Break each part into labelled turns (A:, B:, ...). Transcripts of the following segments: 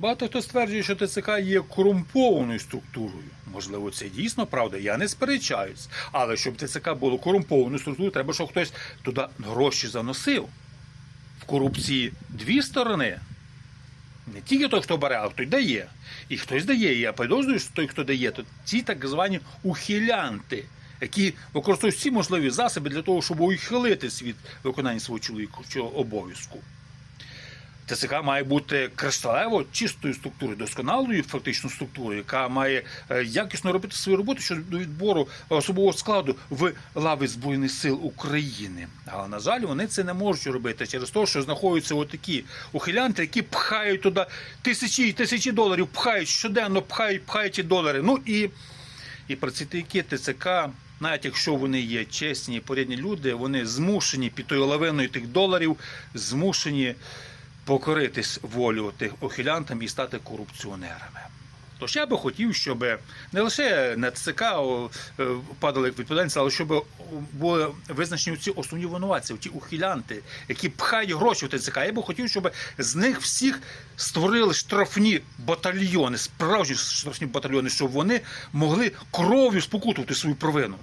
A: Багато хто стверджує, що ТЦК є корумпованою структурою. Можливо, це дійсно правда, я не сперечаюсь. Але щоб ТЦК було корумпованою структурою, треба, щоб хтось туди гроші заносив. В корупції дві сторони. Не тільки той, хто бере, а хто й дає. І хтось дає. Я підозрюю, що той, хто дає, то ці так звані ухилянти, які використовують всі можливі засоби для того, щоб ухилитись від виконання свого чоловічого обов'язку. ТЦК має бути кришталево чистою структурою, досконалою фактично структурою, яка має е, якісно робити свою роботу щодо відбору особового складу в лави Збройних сил України. Але на жаль, вони це не можуть робити через те, що знаходяться отакі ухилянти, які пхають туди тисячі і тисячі доларів, пхають щоденно, пхають, пхають ті долари. Ну і, і працівники ТЦК. Навіть якщо вони є чесні і порядні люди, вони змушені під тою лавиною тих доларів, змушені покоритись волю тих ухилянтам і стати корупціонерами. Тож я би хотів, щоб не лише на ЦК е, падали як відповідальність, але щоб були визначені ці основні винуватці, ті ухилянти, які пхають гроші в ТЦК. Я би хотів, щоб з них всіх створили штрафні батальйони, справжні штрафні батальйони, щоб вони могли кров'ю спокутувати свою провину.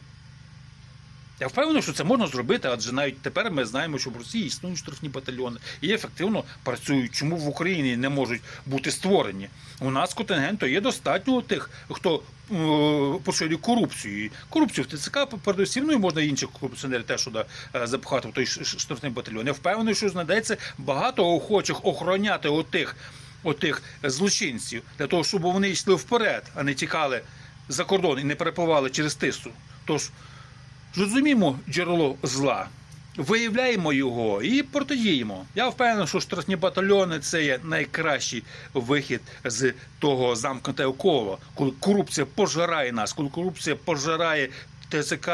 A: Я впевнений, що це можна зробити, адже навіть тепер ми знаємо, що в Росії існують штрафні батальйони і ефективно працюють. Чому в Україні не можуть бути створені? У нас контингенту є достатньо тих, хто е, поширює корупцію. Корупцію в ТЦК передусім, ну і можна інших корупціонерів теж сюди е, запхати в той штрафний батальйон. Я впевнений, що знайдеться багато охочих охороняти отих, отих злочинців для того, щоб вони йшли вперед, а не тікали за кордон і не перепливали через тису. Тож розуміємо джерело зла, виявляємо його і протидіємо. Я впевнений, що штрафні батальйони це є найкращий вихід з того замкнутого кола, коли корупція пожирає нас, коли корупція пожирає ТЦК